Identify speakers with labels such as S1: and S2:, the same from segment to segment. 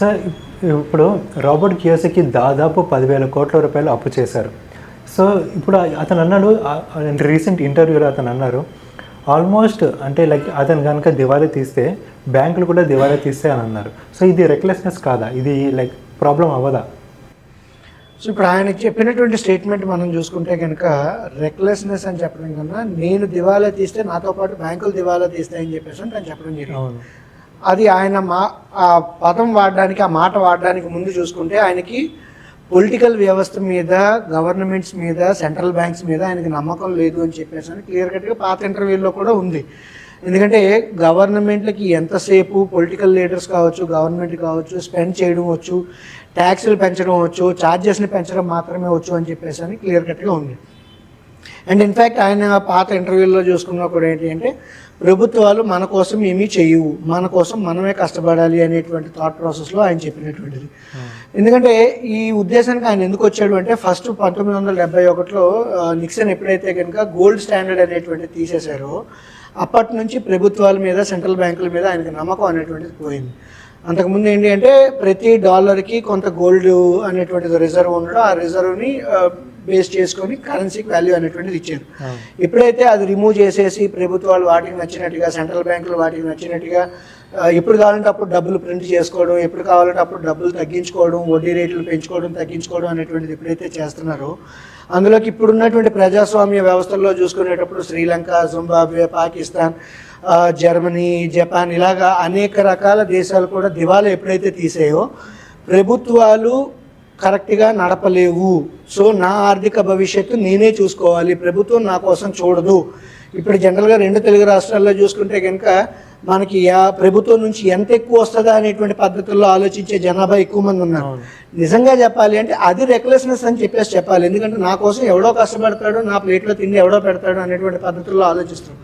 S1: Sir ఇప్- ఇప్పుడు Robert Kiyosaki దాదాపు పదివేల కోట్ల రూపాయలు అప్పు చేశారు. సో ఇప్పుడు అతను అన్నాడు రీసెంట్ ఇంటర్వ్యూలో అతను అన్నారు ఆల్మోస్ట్ అంటే లైక్ అతను కనుక దివాళీ తీస్తే బ్యాంకులు కూడా దివాళీ తీస్తే అని అన్నారు. సో ఇది రెక్లెస్నెస్ కాదా? ఇది లైక్ ప్రాబ్లం అవ్వదా?
S2: సో ఇప్పుడు ఆయన చెప్పినటువంటి స్టేట్మెంట్ మనం చూసుకుంటే కనుక రెక్లెస్నెస్ అని చెప్పడం కన్నా నేను దివాలా తీస్తే నాతో పాటు బ్యాంకులు దివాలా తీస్తాయని చెప్పేసి అని తను చెప్పడం జరిగింది. అది ఆయన మా ఆ పదం వాడడానికి ఆ మాట వాడడానికి ముందు చూసుకుంటే ఆయనకి పొలిటికల్ వ్యవస్థ మీద గవర్నమెంట్స్ మీద సెంట్రల్ బ్యాంక్స్ మీద ఆయనకి నమ్మకం లేదు అని చెప్పేసి అని క్లియర్ కట్గా పాత ఇంటర్వ్యూలో కూడా ఉంది. ఎందుకంటే గవర్నమెంట్లకి ఎంతసేపు పొలిటికల్ లీడర్స్ కావచ్చు గవర్నమెంట్ కావచ్చు స్పెండ్ చేయడం వచ్చు ట్యాక్సులు పెంచడం వచ్చు ఛార్జెస్ని పెంచడం మాత్రమే వచ్చు అని చెప్పేసి అని క్లియర్ కట్గా ఉంది. అండ్ ఇన్ఫ్యాక్ట్ ఆయన పాత ఇంటర్వ్యూల్లో చూసుకున్నా కూడా ఏంటి అంటే ప్రభుత్వాలు మన కోసం ఏమీ చేయవు. మన కోసం మనమే కష్టపడాలి అనేటువంటి థాట్ ప్రాసెస్లో ఆయన చెప్పినటువంటిది. ఎందుకంటే ఈ ఉద్దేశానికి ఆయన ఎందుకు వచ్చాడు అంటే ఫస్ట్ పంతొమ్మిది వందల డెబ్బై ఒకటిలో నిక్సన్ ఎప్పుడైతే కనుక గోల్డ్ స్టాండర్డ్ అనేటువంటిది తీసేశారో అప్పటి నుంచి ప్రభుత్వాల మీద సెంట్రల్ బ్యాంకుల మీద ఆయనకి నమ్మకం అనేటువంటిది పోయింది. అంతకుముందు ఏంటి అంటే ప్రతి డాలర్కి కొంత గోల్డ్ అనేటువంటిది రిజర్వ్ ఉండడం ఆ రిజర్వ్ని బేస్ చేసుకొని కరెన్సీకి వాల్యూ అనేటువంటిది ఇచ్చారు. ఎప్పుడైతే అది రిమూవ్ చేసేసి ప్రభుత్వాలు వాటికి నచ్చినట్టుగా సెంట్రల్ బ్యాంకులు వాటికి నచ్చినట్టుగా ఎప్పుడు కావాలంటే అప్పుడు డబ్బులు ప్రింట్ చేసుకోవడం ఎప్పుడు కావాలంటే అప్పుడు డబ్బులు తగ్గించుకోవడం వడ్డీ రేట్లు పెంచుకోవడం తగ్గించుకోవడం అనేటువంటిది ఎప్పుడైతే చేస్తున్నారో అందులోకి ఇప్పుడున్నటువంటి ప్రజాస్వామ్య వ్యవస్థల్లో చూసుకునేటప్పుడు Sri Lanka Zimbabwe Pakistan Germany Japan ఇలాగా అనేక రకాల దేశాలు కూడా దివాలా ఎప్పుడైతే తీసాయో ప్రభుత్వాలు కరెక్ట్గా నడపలేవు. సో నా ఆర్థిక భవిష్యత్తు నేనే చూసుకోవాలి. ప్రభుత్వం నా కోసం చూడదు. ఇప్పుడు జనరల్గా రెండు తెలుగు రాష్ట్రాల్లో చూసుకుంటే కనుక మనకి యా ప్రభుత్వం నుంచి ఎంత ఎక్కువ వస్తుందా అనేటువంటి పద్ధతుల్లో ఆలోచించే జనాభా ఎక్కువ మంది ఉన్నారు. నిజంగా చెప్పాలి అంటే అది రెక్లెస్నెస్ అని చెప్పేసి చెప్పాలి. ఎందుకంటే నా కోసం ఎవడో కష్టపడతాడు నా ప్లేట్లో తిండి ఎవడో పెడతాడు అనేటువంటి పద్ధతుల్లో ఆలోచిస్తాం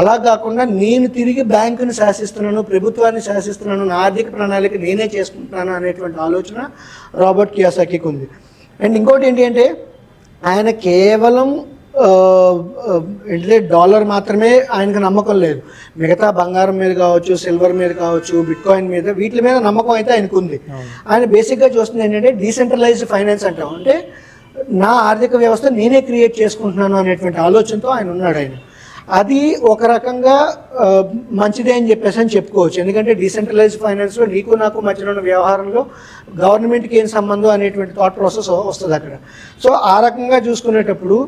S2: అలా కాకుండా నేను తిరిగి బ్యాంకుని శాసిస్తున్నాను ప్రభుత్వాన్ని శాసిస్తున్నాను నా ఆర్థిక ప్రణాళిక నేనే చేసుకుంటున్నాను అనేటువంటి ఆలోచన రాబర్ట్ కియాసాకికి ఉంది. అండ్ ఇంకోటి ఏంటి అంటే ఆయన కేవలం ఏంటిది డాలర్ మాత్రమే ఆయనకు నమ్మకం లేదు. మిగతా బంగారం మీద కావచ్చు సిల్వర్ మీద కావచ్చు బిట్ కాయిన్ మీద వీటి మీద నమ్మకం అయితే ఆయనకు ఉంది. ఆయన బేసిక్గా చూస్తుంది ఏంటంటే డీసెంట్రలైజ్డ్ ఫైనాన్స్ అంటాం. అంటే నా ఆర్థిక వ్యవస్థ నేనే క్రియేట్ చేసుకుంటున్నాను అనేటువంటి ఆలోచనతో ఆయన ఉన్నాడు ఆయన. అది ఒక రకంగా మంచిదే అని చెప్పేసి అని చెప్పుకోవచ్చు. ఎందుకంటే డీసెంట్రలైజ్డ్ ఫైనాన్స్లో నీకు నాకు మధ్యలో ఉన్న వ్యవహారంలో గవర్నమెంట్కి ఏం సంబంధం అనేటువంటి థాట్ ప్రాసెస్ వస్తుంది అక్కడ. సో ఆ రకంగా చూసుకునేటప్పుడు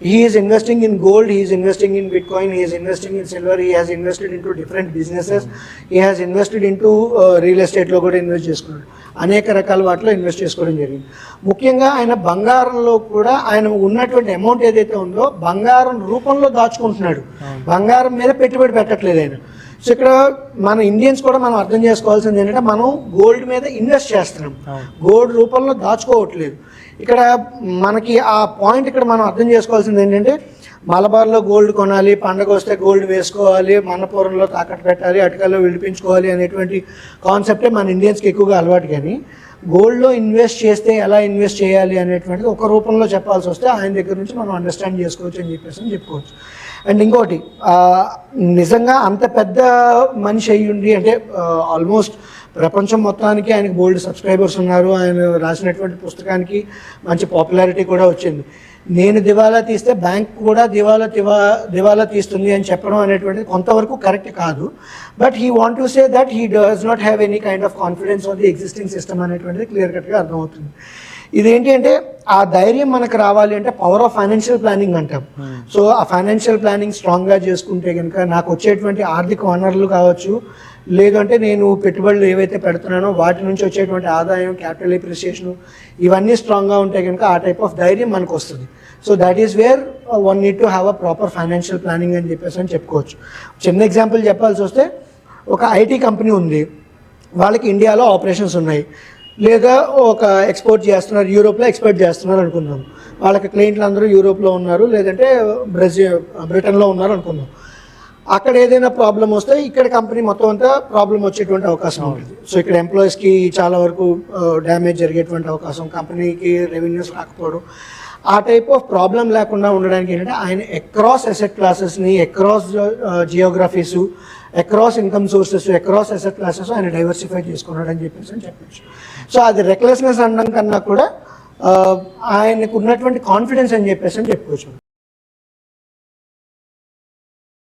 S2: he is investing in gold he is investing in bitcoin he is investing in silver he has invested into different businesses he has invested into uh, real estate లో కూడా invest చేసుకున్నాడు అనేక రకాల వాటిలో ఇన్వెస్ట్ చేసుకోవడం జరిగింది ముఖ్యంగా ఆయన బంగారంలో కూడా ఆయన ఉన్నటువంటి అమౌంట్ ఏదైతే ఉందో బంగారం రూపంలో దాచుకుంటున్నాడు బంగారం మీద పెట్టుబడి పెట్టట్లేదు ఆయన సో ఇక్కడ మన ఇండియన్స్ కూడా మనం అర్థం చేసుకోవాల్సింది ఏంటంటే మనం గోల్డ్ మీద ఇన్వెస్ట్ చేస్తున్నాం. గోల్డ్ రూపంలో దాచుకోవట్లేదు. ఇక్కడ మనకి ఆ పాయింట్ ఇక్కడ మనం అర్థం చేసుకోవాల్సింది ఏంటంటే మలబార్లో గోల్డ్ కొనాలి పండగ వస్తే గోల్డ్ వేసుకోవాలి మనపురంలో తాకట్టు పెట్టాలి అటుకల్లో విడిపించుకోవాలి అనేటువంటి కాన్సెప్టే మన ఇండియన్స్కి ఎక్కువగా అలవాటు కానీ గోల్డ్లో ఇన్వెస్ట్ చేస్తే ఎలా ఇన్వెస్ట్ చేయాలి అనేటువంటిది ఒక రూపంలో చెప్పాల్సి వస్తే ఆయన దగ్గర నుంచి మనం అండర్స్టాండ్ చేసుకోవచ్చు అని చెప్పేసి అని చెప్పుకోవచ్చు. అండ్ ఇంకోటి నిజంగా అంత పెద్ద మనిషి అయ్యుండి అంటే ఆల్మోస్ట్ ప్రపంచం మొత్తానికి ఆయనకు బోల్డ్ సబ్స్క్రైబర్స్ ఉన్నారు. ఆయన రాసినటువంటి పుస్తకానికి మంచి పాపులారిటీ కూడా వచ్చింది. నేను దివాలా తీస్తే బ్యాంక్ కూడా దివాలా దివా దివాలా తీస్తుంది అని చెప్పడం అనేటువంటిది కొంతవరకు కరెక్ట్ కాదు. But he want to say that he does not have any kind of confidence on the existing system అనేటువంటిది క్లియర్ కట్గా అర్థమవుతుంది. ఇదేంటి అంటే ఆ ధైర్యం మనకు రావాలి అంటే పవర్ ఆఫ్ ఫైనాన్షియల్ ప్లానింగ్ అంటాం. సో ఆ ఫైనాన్షియల్ ప్లానింగ్ స్ట్రాంగ్గా చేసుకుంటే కనుక నాకు వచ్చేటువంటి ఆర్థిక వనరులు కావచ్చు లేదంటే నేను పెట్టుబడులు ఏవైతే పెడుతున్నానో వాటి నుంచి వచ్చేటువంటి ఆదాయం క్యాపిటల్ ఎప్రిసియేషన్ ఇవన్నీ స్ట్రాంగ్గా ఉంటే కనుక ఆ టైప్ ఆఫ్ ధైర్యం మనకు వస్తుంది. So that is where one need to have a proper financial planning అని చెప్పేసి అని చెప్పుకోవచ్చు. చిన్న ఎగ్జాంపుల్ చెప్పాల్సి వస్తే ఒక ఐటీ కంపెనీ ఉంది. వాళ్ళకి ఇండియాలో ఆపరేషన్స్ ఉన్నాయి. లేదా ఒక ఎక్స్పోర్ట్ చేస్తున్నారు యూరోప్లో ఎక్స్పోర్ట్ చేస్తున్నారు అనుకుందాం వాళ్ళకి క్లయింట్లు అందరూ యూరోప్లో ఉన్నారు లేదంటే బ్రెజిల్ బ్రిటన్లో ఉన్నారు అనుకుందాం అక్కడ ఏదైనా ప్రాబ్లం వస్తే ఇక్కడ కంపెనీ మొత్తం అంతా ప్రాబ్లం వచ్చేటువంటి అవకాశం ఉంటుంది. సో ఇక్కడ ఎంప్లాయీస్కి చాలా వరకు డ్యామేజ్ జరిగేటువంటి అవకాశం కంపెనీకి రెవెన్యూస్ రాకపోవడం ఆ టైప్ ఆఫ్ ప్రాబ్లం లేకుండా ఉండడానికి ఏంటంటే ఆయన across asset క్లాసెస్ని across geographies across income sources across asset classes ఆయన డైవర్సిఫై చేసుకున్నాడు అని చెప్పేసి అని చెప్పచ్చు. సో అది రెక్లెస్నెస్ అనడం కన్నా కూడా uh, ఆయనకు ఉన్నటువంటి కాన్ఫిడెన్స్ అని చెప్పేసి అని చెప్పుకోవచ్చు.